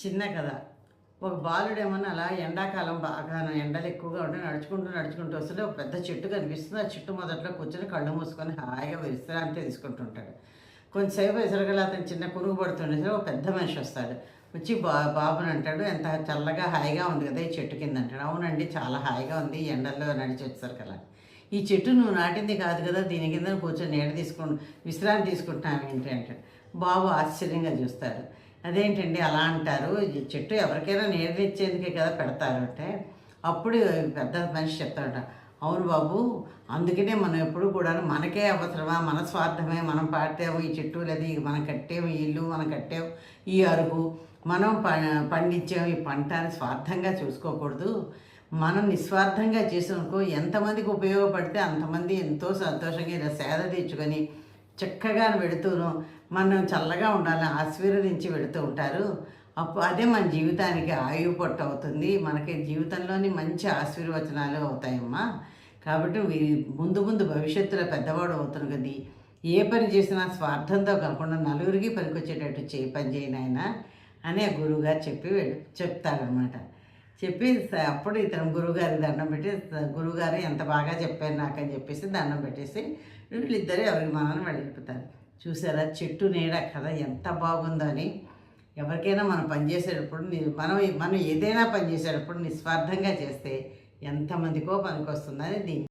చిన్న కథ. ఒక బాలుడేమన్నా అలా ఎండాకాలం బాగా ఎండలు ఎక్కువగా ఉంటే నడుచుకుంటూ నడుచుకుంటూ వస్తుంటే ఒక పెద్ద చెట్టు కనిపిస్తుంది. ఆ చెట్టు మొదట్లో కూర్చొని కళ్ళు మూసుకొని హాయిగా విశ్రాంతి తీసుకుంటుంటాడు. కొంతసేపు ఎసరగల అతను చిన్న పురుగు పడుతుండే ఒక పెద్ద మనిషి వస్తాడు. వచ్చి బా బాబుని అంటాడు. ఎంత చల్లగా హాయిగా ఉంది కదా ఈ చెట్టు కింద అంటాడు. అవునండి చాలా హాయిగా ఉంది. ఈ ఎండల్లో నడిచి వచ్చేసరికి అలా. ఈ చెట్టు నువ్వు నాటింది కాదు కదా దీని కింద కూర్చొని నీడ తీసుకుని విశ్రాంతి తీసుకుంటున్నావు ఏంటి అంటాడు. బాబు ఆశ్చర్యంగా చూస్తాడు. అదేంటండి అలా అంటారు? ఈ చెట్టు ఎవరికైనా నీడనిచ్చేందుకే కదా పెడతారు అంటే అప్పుడు పెద్ద మనిషి చెప్తాడట అవును బాబు అందుకనే మనం ఎప్పుడు కూడా మనకే అవసరమా? మన స్వార్థమే మనం పాడతాము ఈ చెట్టు లేదా మనం కట్టాము ఈ ఇల్లు మనం కట్టాము ఈ అరుగు మనం ప పండించాము ఈ పంట అని స్వార్థంగా చూసుకోకూడదు. మనం నిస్వార్థంగా చేసినకో ఎంతమందికి ఉపయోగపడితే అంతమంది ఎంతో సంతోషంగా ఇలా సేద తీర్చుకొని చక్కగా వెడుతూను. మనం చల్లగా ఉండాలని ఆశీర్వదించి వెడుతూ ఉంటారు. అప్పుడు అదే మన జీవితానికి ఆయువు పొట్టు అవుతుంది. మనకి జీవితంలోని మంచి ఆశీర్వచనాలు అవుతాయమ్మా. కాబట్టి ముందు ముందు భవిష్యత్తులో పెద్దవాడు అవుతాను కదా ఏ పని చేసినా స్వార్థంతో కాకుండా నలుగురికి పనికొచ్చేటట్టు చేయి పని చేయను ఆయన అని ఆ గురువుగారు చెప్పి వెళ్ళు చెప్తాడనమాట చెప్పి అప్పుడు ఇతను గురువుగారి దండం పెట్టి గురువుగారు ఎంత బాగా చెప్పారు నాకు అని చెప్పేసి దండం పెట్టేసి వీళ్ళిద్దరూ ఎవరికి మనల్ని వెళ్ళిపోతారు. చూసారా? చెట్టు నీడ కథ ఎంత బాగుందని ఎవరికైనా మనం పనిచేసేటప్పుడు మనం మనం ఏదైనా పనిచేసేటప్పుడు నిస్వార్థంగా చేస్తే ఎంతమందికో పనికి వస్తుందని దీని